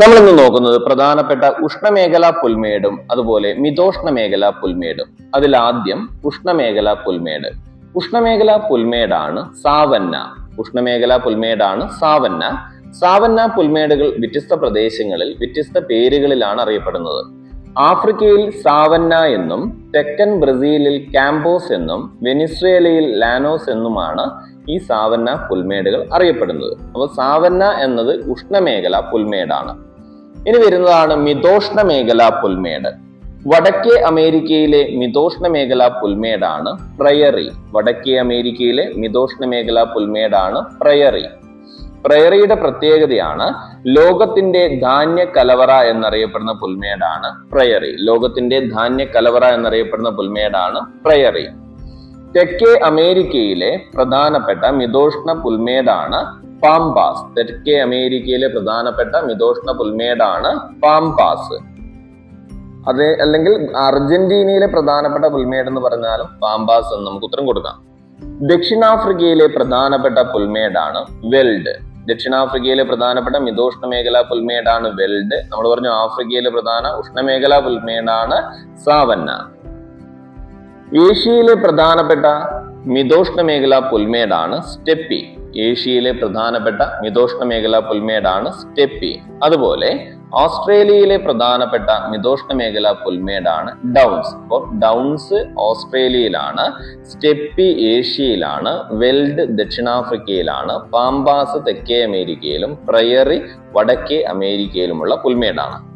നമ്മളിന്ന് നോക്കുന്നത് പ്രധാനപ്പെട്ട ഉഷ്ണമേഖലാ പുൽമേടും അതുപോലെ മിതോഷ്ണ മേഖലാ പുൽമേടും. അതിൽ ആദ്യം ഉഷ്ണമേഖലാ പുൽമേട്. ഉഷ്ണമേഖലാ പുൽമേടാണ് സാവന്ന. ഉഷ്ണമേഖലാ പുൽമേടാണ് സാവന്ന. സാവന്ന പുൽമേടുകൾ വ്യത്യസ്ത പ്രദേശങ്ങളിൽ വ്യത്യസ്ത പേരുകളിലാണ് അറിയപ്പെടുന്നത്. ആഫ്രിക്കയിൽ സാവന്ന എന്നും തെക്കൻ ബ്രസീലിൽ കാമ്പോസ് എന്നും വെനിസ്വേലയിൽ ലാനോസ് എന്നുമാണ് ഈ സാവന്ന പുൽമേടുകൾ അറിയപ്പെടുന്നത്. അപ്പോൾ സാവന്ന എന്നത് ഉഷ്ണമേഖല പുൽമേടാണ്. ഇനി വരുന്നതാണ് മിതോഷ്ണ മേഖല പുൽമേട്. വടക്കേ അമേരിക്കയിലെ മിതോഷ്ണ മേഖല പുൽമേടാണ് പ്രയറി. വടക്കേ അമേരിക്കയിലെ മിതോഷ്ണ മേഖല പുൽമേടാണ് പ്രയറി. പ്രയറിയുടെ പ്രത്യേകതയാണ് ലോകത്തിന്റെ ധാന്യ കലവറ എന്നറിയപ്പെടുന്ന പുൽമേടാണ് പ്രയറി. ലോകത്തിന്റെ ധാന്യ കലവറ എന്നറിയപ്പെടുന്ന പുൽമേടാണ് പ്രയറി. തെക്കേ അമേരിക്കയിലെ പ്രധാനപ്പെട്ട മിതോഷ്ണ പുൽമേടാണ് പാംപാസ് തെക്കേ അമേരിക്കയിലെ പ്രധാനപ്പെട്ട മിതോഷ്ണ പുൽമേടാണ് പാംപാസ്. അത് അല്ലെങ്കിൽ അർജന്റീനയിലെ പ്രധാനപ്പെട്ട പുൽമേട് എന്ന് പറഞ്ഞാലും പാംപാസ് എന്ന് നമുക്ക് ഉത്തരം കൊടുക്കാം. ദക്ഷിണാഫ്രിക്കയിലെ പ്രധാനപ്പെട്ട പുൽമേടാണ് വെൽഡ്. ദക്ഷിണാഫ്രിക്കയിലെ പ്രധാനപ്പെട്ട മിതോഷ്ണ മേഖലാ പുൽമേടാണ് വെൽഡ്. നമ്മൾ പറഞ്ഞു ആഫ്രിക്കയിലെ പ്രധാന ഉഷ്ണമേഖലാ പുൽമേടാണ് സാവന്ന. ഏഷ്യയിലെ പ്രധാനപ്പെട്ട മിതോഷ്ണ മേഖലാ പുൽമേടാണ് സ്റ്റെപ്പി. ഏഷ്യയിലെ പ്രധാനപ്പെട്ട മിതോഷ്ണ മേഖല പുൽമേടാണ് സ്റ്റെപ്പി. അതുപോലെ ഓസ്ട്രേലിയയിലെ പ്രധാനപ്പെട്ട മിതോഷ്ണ മേഖല പുൽമേടാണ് ഡൗൺസ്. അപ്പോൾ ഡൗൺസ് ഓസ്ട്രേലിയയിലാണ് സ്റ്റെപ്പി ഏഷ്യയിലാണ് വെൽഡ് ദക്ഷിണാഫ്രിക്കയിലാണ് പാമ്പാസ് തെക്കേ അമേരിക്കയിലും പ്രയറി വടക്കേ അമേരിക്കയിലുമുള്ള പുൽമേടാണ്.